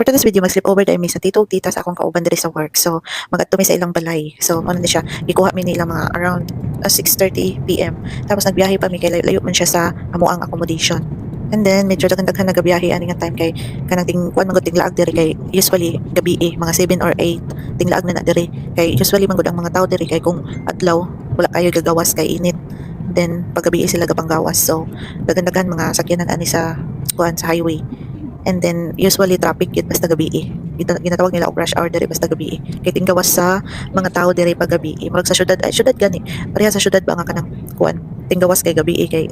For today's video, mag-sleep over dahil may sa tito ug tita sa akong kauban diri sa work. So, magadto mi sa ilang balay. So, ano na siya, ikuha mi nila mga around uh, 6.30 p.m. Tapos nagbiyahe pa mi kay layo man siya sa amuang accommodation. And then, medyo daghan-daghan na gabiyahe ani nga time kay kanang ting kuan magud ting laag diri kay usually gabi eh, mga 7 or 8 ting laag na na diri. Kay usually man gud ang mga tao diri kay kung adlaw wala kayo gagawas kay init. Then paggabi sila gapanggawas. So, daghan-daghan mga sakyanan ani sa kuan sa highway. And then, usually traffic yun basta gabi eh. Gina- Ginatawag nila og rush hour diri basta gabi eh. Kay tinggawas sa mga tao diri pag gabi eh. Murag sa syudad, ay syudad gani. Pareha sa syudad ba nga kanang kuan. Tinggawas kay gabi eh kay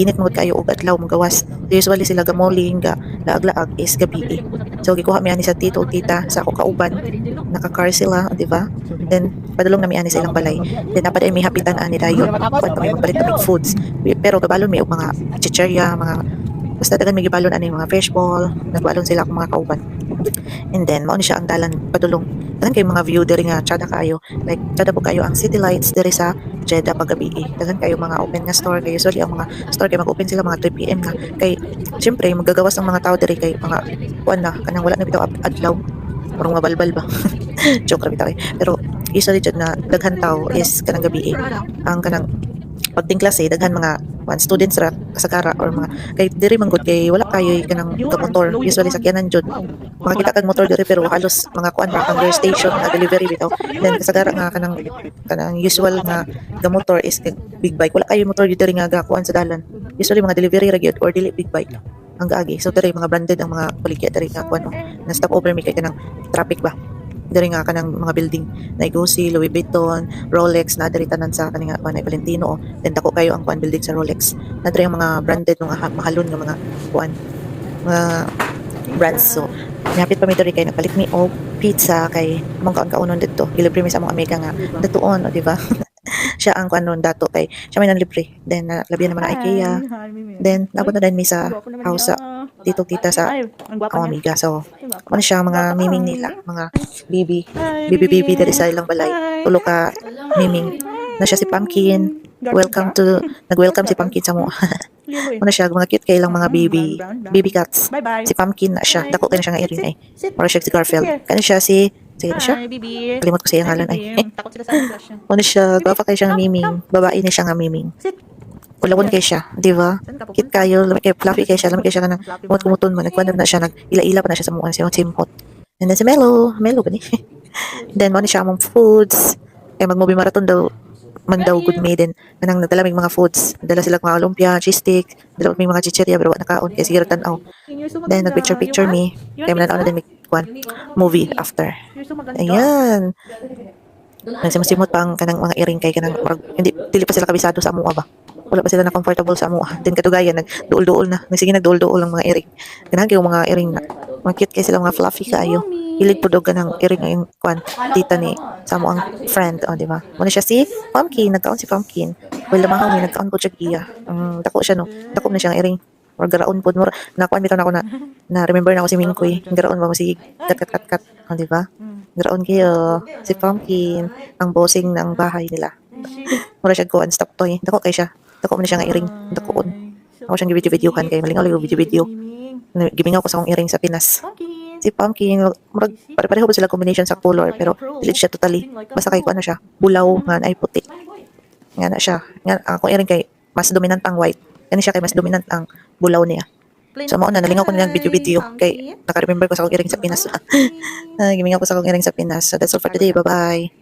init mo kayo og adlaw mo gawas. Usually sila gamoling ga laag-laag is gabi eh. So gikuha mi ani sa tito tita sa ako kauban. Naka-car sila, di ba? Then padulong na mi ani sa ilang balay. Then napad ay may hapitan ani dayon. Kuan kami magpalit big foods. Pero gabalon mi og mga chicherya, mga basta dagan may gibalon ani mga fish ball, nagbalon sila akong mga kauban. And then mao ni siya ang dalan padulong. Dagan kay mga view diri nga tsada kayo. Like tsada po kayo ang city lights diri sa Jeddah paggabi. Dagan kayo mga open nga store kay usually ang mga store kay mag-open sila mga 3 PM na. Kay syempre magagawas ang mga tao diri kay mga kuan na kanang wala na bitaw ad- adlaw. Murong mabalbal ba? Joke ra bitaw eh. Pero usually jud na daghan tao is kanang gabi eh. Ang kanang pagting klase daghan mga one students ra kasagara or mga kay diri man kay wala kayo kanang ka motor. Usually sakyanan jud makakita kag motor diri pero halos mga kuan ra ang station nga delivery bitaw. Then kasagara nga kanang kanang usual nga ga motor is big bike. Wala kayo motor diri nga gakuan sa dalan. Usually mga delivery ra gyud or dili big bike ang gaagi. So diri mga branded ang mga baligya diri nga kuan oh. na stop over mi kay kanang traffic ba diri nga kanang mga building na Igusi, Louis Vuitton, Rolex na diri tanan sa kaning kuan ay Valentino oh. then dako kayo ang kuan building sa Rolex na diri ang mga branded ha- mahalon nga mga kuan mga brands so Napit pa mi diri kay napalit mi og pizza kay mong kaunon dito. Gilibre mi sa mga amiga nga datuon, o di ba? siya ang kuan nun dato kay siya may nanlibre. Then na labihan naman ang IKEA. Then nabot na din mi sa house sa tito tita sa Ay, ang ang gwapa niya. amiga. So ano siya mga miming nila, mga bibi, bibi bibi diri sa ilang balay. Tulo ka miming. Na siya si Pumpkin. Welcome to nag-welcome si Pumpkin sa mo. ano siya mga cute kay ilang mga baby baby cats. Si Pumpkin na siya. Dako kay na siya nga ay. Sit. Para siya si Garfield. Kano siya si Sige na siya. Hi, baby. Kalimot ko siya ang Hi, halan ay. baby. Takot sila sa niya. Ano siya, gwapa kay siya nga miming. Babae ni siya nga miming. Kulawon kay siya, di ba? Kit kayo, lami kay fluffy kay siya, lami kay siya ka Fluffy kumot kumuton man, nagkwanda na siya, nag ila-ila pa na siya sa mukha, siya simhot. And then si Melo, Melo gani. then mo ni siya among foods. Kay mag-movie marathon daw, man daw good maiden. Kanang nadala may mga foods. Dala sila mga lumpia, cheese stick, dala may mga chicheria, pero wala nakaon, kaya sige tanaw. Then maganda. nag-picture-picture me, You want- kaya mananaw na din kwan, movie after. Ayan. Nagsimot pa ang kanang mga earring kay kanang marag, hindi dili pa sila kabisado sa amuha ba. Wala pa sila na comfortable sa amuha. Then katugayan nag duol-duol na. Nagsige nagduol-duol ang mga earring. Kanang kay mga earring na. Mga cute kay sila mga fluffy kaayo. Hilig po daw kanang earring ang kwan tita ni sa mo ang friend, oh, di ba? Muna siya si Pumpkin, nagkaon si Pumpkin. Well, lamahaw ni nagkaon po siya giya. Um, dako siya no. Dako na siya ang earring. Or garaon po mo nakuan bitaw na ako na na remember na ako si Mingkoy. Garaon ba mo si kat kat kat kat. Oh, di ba? Mm. Garaon kayo. Si Pumpkin, ang bossing ng bahay nila. Mura siya kuan stop toy. Dako kay siya. Dako man siya nga earring. Dakoon. Ako siyang video-video kan kay malingaw yung video-video. Gibingaw ko sa akong earring sa Pinas. Si Pumpkin, murag pare-pareho ba sila combination sa color pero dili siya totally. Basta kay ko ano siya, bulaw nga ay puti. Nga na siya. Nga akong earring kay mas dominant ang white. Kani siya kay mas dominant ang bulaw niya. So mao na nalingaw ko nilang video-video kay naka-remember ko sa akong earring sa Pinas. Gimingaw ko sa akong earring sa Pinas. So that's all for today. Bye-bye.